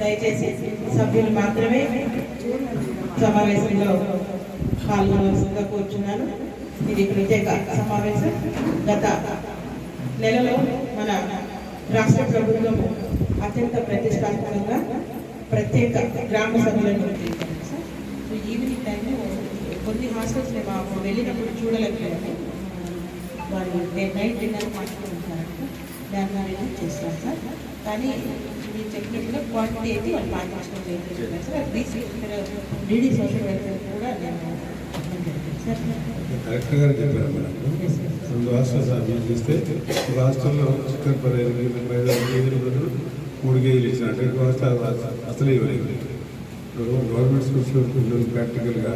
దయచేసి సభ్యులు మాత్రమే సమావేశంలో పాల్గొనవలసిందిగా కోరుచున్నాను. ఇది ప్రత్యేక సమావేశం. గత నెలలో మన రాష్ట్ర ప్రభుత్వం అత్యంత ప్రతిష్టాత్మకంగా ప్రత్యేక గ్రామ సభలను సార్. సో ఈవినింగ్ టైంలో కొన్ని హాస్టల్స్ మేము వెళ్ళినప్పుడు చూడలేకపోయాము. వాళ్ళు నైట్ డిన్నర్ మాట్లాడుతూ దాని ద్వారా చేస్తాం సార్? కానీ మీరు చెప్పినట్టుగా క్వాంటిటీ అయితే వాళ్ళు పాటించడం లేదు సార్ ఇక్కడ డీడీ సోషల్ వెల్ఫేర్ కూడా నేను గారు చెప్పారు మనకు రెండు హాస్టల్స్ అభివృద్ధి చేస్తే హాస్టల్లో చికెన్ పది ఐదు కేజీలు బదులు మూడు కేజీలు ఇచ్చినట్టు ఇంకో హాస్టల్ అసలు ఇవ్వలేదు. ఇప్పుడు గవర్నమెంట్ స్కూల్స్లో పిల్లలు ప్రాక్టికల్గా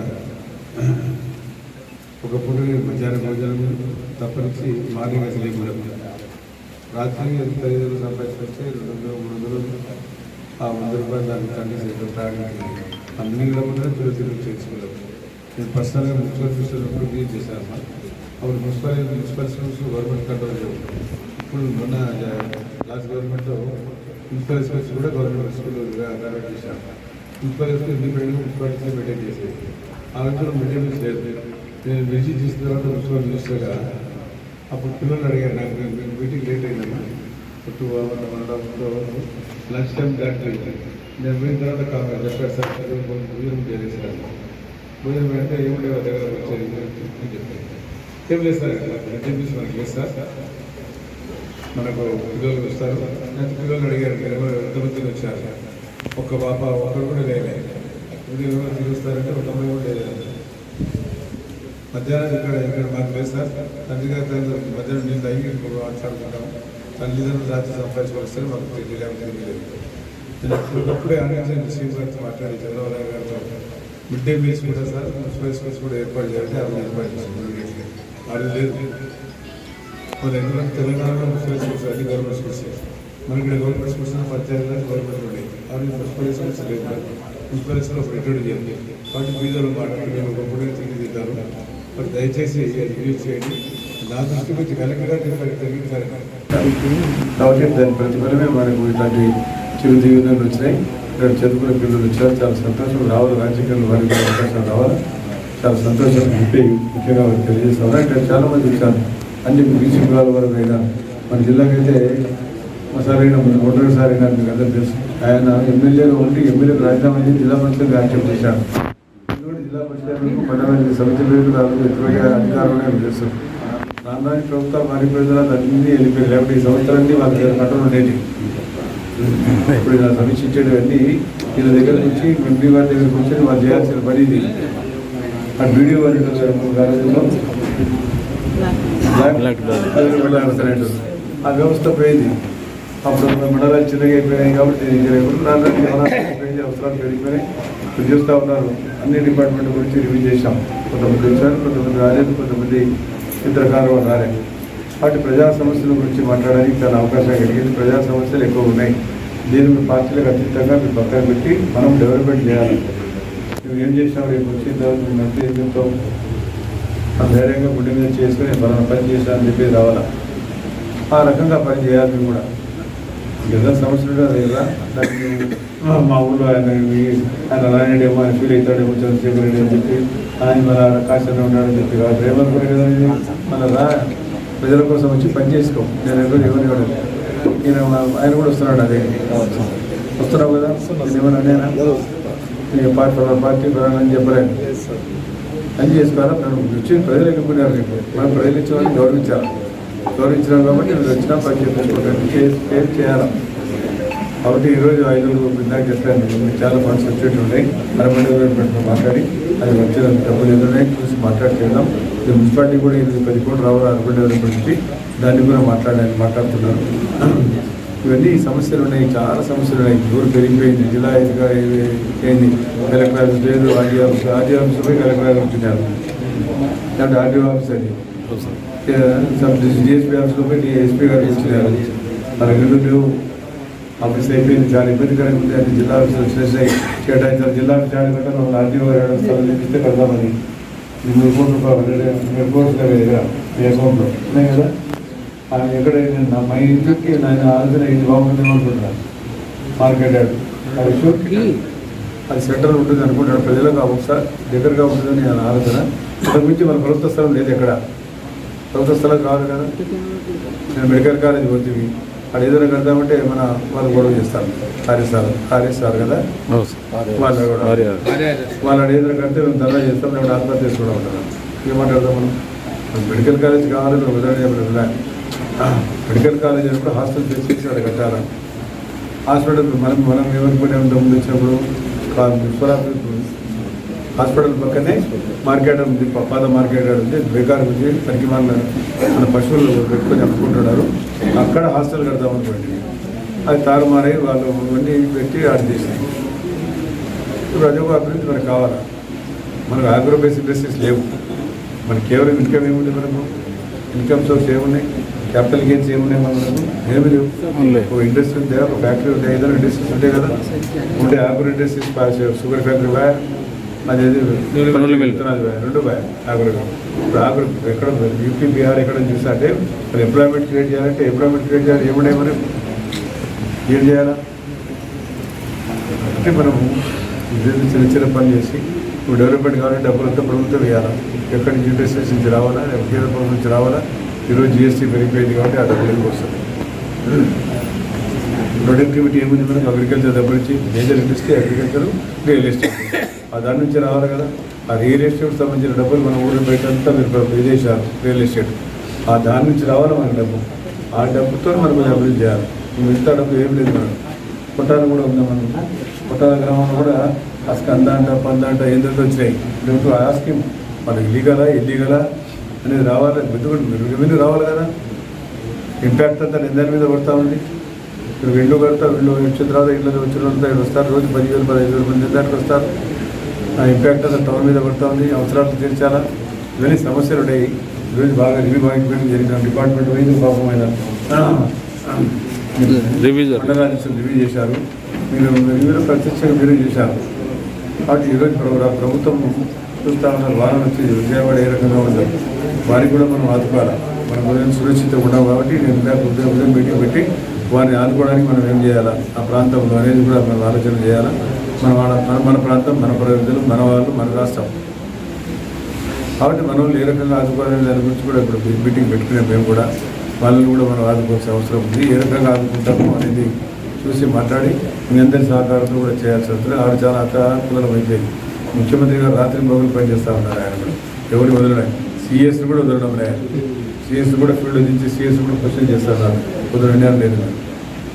ఒక పూట మధ్యాహ్నం భోజనం తప్పనిచ్చి మార్నింగ్ అసలు ఇవ్వలేదు. రాత్రి ఎంత ఐదు సంపాదించుకొస్తే రెండు వందలు మూడు వందలు ఆ వంద రూపాయలు దానికి తండ్రి చేతులు తాగడానికి ఆ మిగిలిన కూడా పిల్లలు చేసుకోలేదు నేను పర్సనల్గా మున్సిపల్ స్కూల్స్ అప్పుడు చేశాను అప్పుడు municipal municipal schools government control లేవు. ఇప్పుడు మొన్న లాస్ట్ గవర్నమెంట్లో మున్సిపల్ స్కూల్స్ కూడా గవర్నమెంట్ స్కూల్లో కండక్ట్ చేశాను municipal school independent municipality maintain చేసేది. ఆ రోజుల్లో మిడ్ డే లేదు నేను విజిట్ చేసిన తర్వాత మున్సిపల్ మినిస్టర్గా అప్పుడు పిల్లలు అడిగారు నాకు నేను మీటింగ్ లేట్ అయిందమ్మా two hour one and half two hours lunch time దాటిపోయింది నేను పోయిన తర్వాత కావాలి చెప్పారు సార్ చదువు భోజనం చేసేసారు భోజనం అంటే ఏముండే దగ్గర వచ్చేది చెప్పారు. ఏం లేదు సార్ చెప్పేసి మనకి లేదు సార్. మనకు పిల్లలు వస్తారు. నేను పిల్లలు అడిగారు మీరు ఎవరు ఎంతమంది వచ్చారు? ఒక్క పాప ఒక్కరు కూడా లేదు మీరు ఎవరు వస్తారంటే ఒక అమ్మాయి కూడా లేదు మధ్యాహ్నం ఇక్కడ ఇక్కడ మాకు లేదు సార్. తండ్రి గారి తల్లిదండ్రులు మధ్యాహ్నం నేను అయ్యి మాట్లాడుకుంటాము తల్లిదండ్రులు రాత్రి సంపాదించుకొస్తే మాకు తెలియలేము తెలియలేదు. నేను అప్పటికప్పుడే ఆలోచించి సీఎం గారితో మాట్లాడి చంద్రబాబు గారితో మిడ్ డే మీల్స్ కూడా సార్ మున్సిపల్ స్కూల్స్ కూడా ఏర్పాటు చేయాలంటే అవి ఏర్పాటు చేసింది అది లేదు మరి ఎందుకంటే తెలంగాణలో మున్సిపల్ స్కూల్స్ అన్ని గవర్నమెంట్ స్కూల్స్. మనకి ఇక్కడ గవర్నమెంట్ స్కూల్స్ పంచాయతీలో గవర్నమెంట్ ఉన్నాయి అవి మున్సిపల్ స్కూల్స్ లేదు. మున్సిపల్ స్కూల్ ఒక రిటర్న్ చేయండి కాబట్టి బీదలు మాట్లాడి మేము ఒకప్పుడే తిరిగి తింటారు. మరి దయచేసి అది చేయండి నా దృష్టి వచ్చి కలెక్టర్ గారు కాబట్టి దాని ప్రతిఫలమే మనకు ఇట్లాంటి చిరుజీవితాలు వచ్చినాయి. ఇక్కడ చదువుకునే పిల్లలు వచ్చారు చాలా సంతోషం. రావాలి రాజకీయాలు వారికి కూడా అవకాశం రావాలి. చాలా సంతోషం. చెప్పి ముఖ్యంగా వారికి తెలియజేస్తున్నారు ఇక్కడ చాలా మంది వచ్చారు. అన్ని బీసీ కులాల వరకు అయినా. మన జిల్లాకైతే మా అయినా మన మొదటి అయినా మీకు అందరూ తెలుసు. ఆయన ఎమ్మెల్యేగా ఉండి ఎమ్మెల్యేకి రాజీనామా చేసి జిల్లా పరిషత్ యాక్సెప్ట్ చేశారు. జిల్లా పరిషత్ పట్టణానికి సమితి పేరు ఎక్కువగా అధికారం తెలుసు రాష్ట్రానికి ప్రభుత్వం మారిపోయిన అన్నీ వెళ్ళిపోయాయి లేకపోతే ఈ సంవత్సరాన్ని వాళ్ళ కంట్రోల్ ఉండేది ఇప్పుడు ఇలా సమీక్షించేటివన్నీ వీళ్ళ దగ్గర నుంచి ఎంపీ వారి దగ్గరకు వచ్చి వాళ్ళు చేయాల్సిన పని ఇది. ఆ వీడియో వారి గారిలో ఆ వ్యవస్థ పోయింది. అప్పుడు మండలాలు చిన్నగా అయిపోయినాయి కాబట్టి అవసరాలు పెరిగిపోయినాయి. ఇప్పుడు చూస్తూ ఉన్నారు. అన్ని డిపార్ట్మెంట్ గురించి రివ్యూ చేశాం. కొంతమంది వచ్చారు కొంతమంది రాలేదు కొంతమంది ఇతర రాలేదు. వాటి ప్రజా సమస్యల గురించి మాట్లాడడానికి చాలా అవకాశం కలిగింది. ప్రజా సమస్యలు ఎక్కువ ఉన్నాయి. దీని మీ పార్టీలకు అతీతంగా మీరు పక్కన పెట్టి మనం డెవలప్మెంట్ చేయాలి. మేము ఏం చేసినాం రేపు వచ్చిన తర్వాత మీ మంత్రి ఏం ధైర్యంగా గుడ్డి మీద చేసుకుని మనం పని చేశానని చెప్పి రావాలా? ఆ రకంగా పని చేయాలి కూడా. ఏదైనా సమస్యలు కదా దానికి మా- ఊళ్ళో ఆయన ఆయన రాయడేమో ఆయన ఫీల్ అవుతాడేమో చంద్రశేఖర్ రెడ్డి అని చెప్పి. ఆయన మన ఆకాశంలో ఉన్నాడని చెప్పి. ఆ డ్రైవర్ కూడా మన రా ప్రజల కోసం వచ్చి పని చేసుకో. నేను ఎవరు ఎవరు ఎవరు ఈయన మా- ఆయన కూడా వస్తున్నాడు అదే. వస్తున్నావు కదా? ఏమన్నా నేనా నేను పార్టీ పార్టీ ప్రధానని అని చెప్పలేను. పని చేసుకోవాలా? నన్ను వచ్చి ప్రజలు ఎన్నుకున్నారు నీకు. మనం ప్రజలు ఇచ్చిన వాళ్ళని గౌరవించాలి. గౌరవించినాం కాబట్టి నేను వచ్చినా పని చేపించుకుంటాను చేయాలి? కాబట్టి ఈరోజు ఐదుగురు ఇందాక చెప్పాను. చాలా ఫండ్స్ వచ్చేటి ఉన్నాయి. అరవై డెవలప్మెంట్తో మాట్లాడి అది వచ్చిన డబ్బులు ఎదురున్నాయి చూసి మాట్లాడి చేద్దాం. ఇది మున్సిపాలిటీ కూడా ఇది పది కోట్లు రావాలి అరవై డెవలప్మెంట్కి దాన్ని కూడా మాట్లాడడానికి మాట్లాడుతున్నారు. ఇవన్నీ సమస్యలు ఉన్నాయి. చాలా సమస్యలు ఉన్నాయి. ఊరు పెరిగిపోయింది. జిల్లా ఇదిగా అయింది కలెక్టర్ ఆఫీస్ లేదు. ఆర్డీ ఆఫీస్ ఆర్డీ ఆఫీస్ పోయి కలెక్టర్ ఆఫీస్ ఉంటున్నారు. లేకపోతే ఆర్డీఓ ఆఫీస్ అది. సబ్ డిఎస్పీ ఆఫీస్లో పోయి డిఎస్పీ గారు ఇచ్చినారు మన ఇల్లు లేవు ఆఫీస్ అయిపోయింది. చాలా ఇబ్బందికరంగా ఉంది. అది జిల్లా ఆఫీసులు వచ్చేసాయి. కేటాయించారు జిల్లా ఆఫీస్ ఆడకుండా ఆర్టీఓ స్థలం చూపిస్తే పెడదామని ఇది మూడు కోట్ల రూపాయలు రెండు కోట్లు మీ దగ్గర మీ అకౌంట్లో. ఉన్నాయి కదా? ఆయన ఎక్కడ నా మా ఇంటికి నేను ఆలోచన ఇది బాగుంటుంది అనుకుంటున్నాను మార్కెట్ యాడ్ అది షూర్కి అది సెంటర్ ఉంటుంది అనుకుంటాడు ప్రజలకు ఒకసారి దగ్గరగా ఉంటుందని నేను ఆలోచన. ఇక్కడ మించి మన ప్రభుత్వ స్థలం లేదు ఎక్కడ. ప్రభుత్వ స్థలం కాదు కదా? నేను మెడికల్ కాలేజ్ పోతుంది అది ఏదైనా కడదామంటే మన వాళ్ళు గొడవ చేస్తారు. ఆర్ఎస్ సార్ ఆర్ఎస్ సార్ కదా? వాళ్ళు కూడా వాళ్ళు అక్కడ కడితే మేము ధర చేస్తాం మేము ఆత్మహత్య చేసుకోవడం ఉంటారు ఏమంటారు మనం? మెడికల్ కాలేజ్ కావాలని ఒక ఉదాహరణ మెడికల్ కాలేజ్ అంటే హాస్టల్ ఫెసిలిటీస్ అక్కడ కట్టాలా? హాస్పిటల్ మనం మనం ఏమనుకుంటే ముందు వచ్చినప్పుడు కా- విశ్వనాథ్ హాస్పిటల్ పక్కనే మార్కెట్ ఉంది ప- పాత మార్కెట్ ఉంది బేకార్ ఉంది పనికి మన మన పశువులు పెట్టుకొని అమ్ముకుంటున్నారు. అక్కడ హాస్టల్ కడదాం అనుకోండి. అది తారుమారై వాళ్ళు ఇవన్నీ పెట్టి ఆడ చేసినాయి ఇప్పుడు అది ఒక అభివృద్ధి మనకు కావాలా? మనకు ఆగ్రో బేస్ ఇండస్ట్రీస్ లేవు. మనకి కేవలం ఇన్కమ్ ఏముంది మనకు? ఇన్కమ్ సోర్స్ ఏమున్నాయి? క్యాపిటల్ గెయిన్స్ ఏమున్నాయి మనకు? ఏమి లేవు. ఒక ఇండస్ట్రీ ఉంటే ఒక ఫ్యాక్టరీ ఉంటే ఏదైనా ఇండస్ట్రీస్ ఉంటాయి కదా? ఉంటే ఆగ్రో ఇండస్ట్రీస్ షుగర్ ఫ్యాక్టరీ అది పనుల మిల్. రెండు బాయ్. ఆగ్రో ఇప్పుడు ఎక్కడ యూపీ బీహార్ ఎక్కడ చూస్తే అంటే మరి ఎంప్లాయ్మెంట్ క్రియేట్ చేయాలంటే ఎంప్లాయ్మెంట్ క్రియేట్ చేయాలి. ఏమున్నాయి మరి? ఏం చేయాలా? అంటే మనం చిన్న చిన్న పని చేసి ఇప్పుడు డెవలప్మెంట్ కావాలంటే డబ్బులంతా ప్రభుత్వం వేయాలా ఎక్కడి నుంచి ఇండస్ట్రీస్ నుంచి రావాలా? కేంద్ర ప్రభుత్వం నుంచి రావాలా? ఈరోజు జిఎస్టీ పెరిగిపోయింది కాబట్టి ఆ డబ్బులు ఎందుకు వస్తుంది ప్రొడక్టివిటీ ఏముంది? మనకు అగ్రికల్చర్ దగ్గర నుంచి major industry agriculture real estate ఆ దాని నుంచి రావాలి కదా. ఆ రియల్ ఎస్టేట్ సంబంధించిన డబ్బులు మన ఊరిలో బయటంతా మీరు విదేశాలు రియల్ ఎస్టేట్ ఆ దాని నుంచి రావాలి మన డబ్బు. ఆ డబ్బుతో మనం కొంచెం అభివృద్ధి చేయాలి. మిగతా డబ్బు ఏం లేదు మనం కొట్టాలు కూడా ఉందా మనం కొట్టాల గ్రామంలో కూడా ఆ స్కంద అంట పంద అంట ఏంటంటే వచ్చినాయి ఇప్పుడు ఆ స్కీమ్ మనకి లీగలా ఇల్లీగలా అనేది రావాలి. రెవెన్యూ రావాలి కదా. ఇంపాక్ట్ అంతా దాని మీద పడతా ఉంది. ఇప్పుడు ఇల్లు కడతా ఇల్లు వచ్చిన తర్వాత ఇల్లు వచ్చిన తర్వాత వస్తారు రోజు పదివేలు పదహైదు వేల మంది దానికి వస్తారు. ఇంపాక్ట్ అంతా టౌన్ మీద పడతా ఉంది అవసరాలు తీర్చాలా? ఇవన్నీ సమస్యలు ఉన్నాయి ఈరోజు బాగా రివ్యూ బాగా జరిగిన డిపార్ట్మెంట్ పాపమైన రివిజన్ మండలాన్ని రివ్యూ చేశారు. మీరు రివ్యూలో ప్రత్యక్షంగా మీరు చేశారు. కాబట్టి ఈరోజు ప్ర- ప్రభుత్వం చూస్తా ఉన్నారు. వారం వచ్చి విజయవాడ ఏ రకంగా ఉంటుంది వారికి కూడా మనం ఆదుకోవాలి? మనం ఉదయం సురక్షితంగా ఉన్నాం కాబట్టి నేను ఉదయం ఉదయం మీటింగ్ పెట్టి వారిని ఆదుకోవడానికి మనం ఏం చేయాలా? ఆ ప్రాంతంలో అనేది కూడా మనం ఆలోచన చేయాలా? మన వాళ్ళ మన- మన ప్రాంతం మన ప్రజలు మన వాళ్ళు మన రాష్ట్రం. కాబట్టి మనం ఏ రకంగా ఆదుకోవాలనే దాని గురించి కూడా ఇప్పుడు మీటింగ్ పెట్టుకునే మేము కూడా వాళ్ళని కూడా మనం ఆదుకోవాల్సిన అవసరం ఉంది. ఏ రకంగా ఆదుకుంటాము అనేది చూసి మాట్లాడి మీ అందరి సహకారంతో కూడా చేయాల్సి వస్తుంది ఆవిడ చాలా అకాకులం అయిపోయింది ముఖ్యమంత్రి గారు రాత్రి మొగలు పనిచేస్తూ ఉన్నారు ఆయన కూడా. ఎవరు వదలడానికి సిఎస్ కూడా వదలడం లేదు సిఎస్ కూడా ఫీల్డ్ నుంచి సిఎస్ కూడా క్వశ్చన్ చేస్తారు వదలడం లేదు.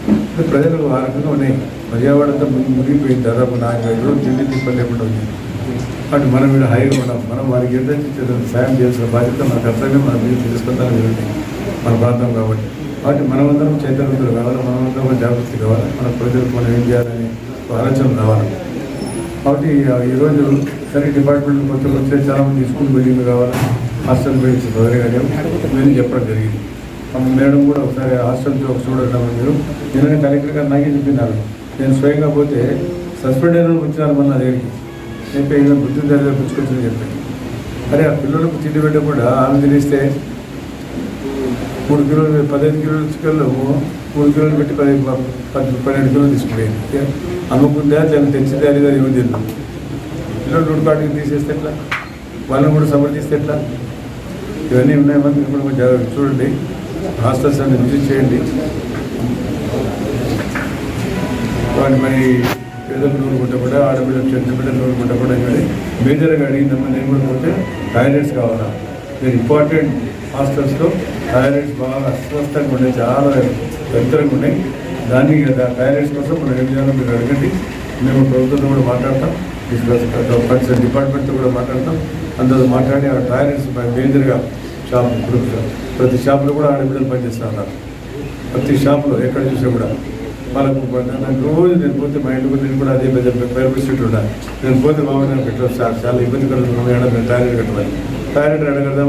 అంటే ప్రజలకు ఆ రకంగా ఉన్నాయి. పర్యావరణంతో మునిగి మునిగిపోయింది. దాదాపు నాలుగు ఐదు రోజులు తిండి తిప్పలు లేకుండా ఉంది. అటు మనం ఇక్కడ హైగా ఉన్నాం. మనం వారికి ఏదైతే సాయం చేయాల్సిన బాధ్యత మన కర్తవ్యం. మనం మీరు తెలుసుకుందాం జరుగుతుంది మన ప్రాంతం కాబట్టి. వాటి మనమందరం చైతన్యతలు కావాలి. మనమందరం జాగ్రత్త కావాలి. మన ప్రజలకు మనం ఏం చేయాలని ఆలోచన రావాలి. కాబట్టి ఆ ఈరోజు సరే డిపార్ట్మెంట్ కొత్త వచ్చే చాలా మంది స్కూల్ బిల్డింగ్ కావాలి. హాస్టల్ గురించి త్వరగా నేను చెప్పడం జరిగింది. మన మేడం కూడా ఒకసారి హాస్టల్తో ఒక చూడండి మీరు నిన్న కలెక్టర్ గారు నాకే చెప్పినారు. నేను స్వయంగా పోతే సస్పెండ్ అయిన వచ్చినారు మన దగ్గరికి. నేను బుద్ధి దగ్గర పుచ్చుకొచ్చింది చెప్పాను. అరే ఆ పిల్లలకు తిండి పెట్టకుండా ఆమె తినేస్తే మూడు కిలోలు పదిహేను కిలోలు చికెన్లు మూడు కిలోలు పెట్టి పది పది పన్నెండు కిలోలు తీసుకుపోయింది అమ్ముకుందా దాన్ని తెచ్చిందా లేదా ఏమో తెలియదు. పిల్లలు రోడ్డు కాటికి తీసేస్తే ఎట్లా? వాళ్ళని కూడా సమర్థిస్తే ఎట్లా? ఇవన్నీ ఉన్నాయి మీరు జాగ్రత్తగా చూడండి. హాస్టల్స్ అన్ని విజిట్ చేయండి. వాడిని మరి పేదలు నూరు కూడా ఆడపిల్లలు చెట్టు బిడ్డలు నూరు కూడా కానీ మేజర్గా అడిగిందమ్మా నేను కూడా పోతే టాయిలెట్స్ కావాలా? నేను ఇంపార్టెంట్ హాస్టల్స్లో టాయిలెట్స్ బాగా అస్వస్థంగా ఉన్నాయి చాలా దరిద్రంగా ఉన్నాయి. దానికి టాయిలెట్స్ కోసం మనం ఏం చేయాలో మీరు అడగండి. మేము ప్రభుత్వంతో కూడా మాట్లాడతాం. డిస్కస్ డిపార్ట్మెంట్తో కూడా మాట్లాడతాం. అందరూ మాట్లాడి ఆ టాయిలెట్స్ మేజర్గా షాప్ ఇప్పుడు ప్రతి షాప్లో కూడా ఆడపిల్లలు పనిచేస్తూ ఉన్నారు ప్రతి షాప్లో ఎక్కడ చూసా కూడా వాళ్ళకు నాకు రోజు నేను పోతే మా ఇంటి నేను కూడా అదే పెద్ద పర్మిషన్ ఉండాలి. నేను పోతే బాబు నేను పెట్టారు సార్ చాలా ఇబ్బంది కలుగుతున్నాను టాయిలెట్ కట్టవాలి టాయిలెట్ అడగదా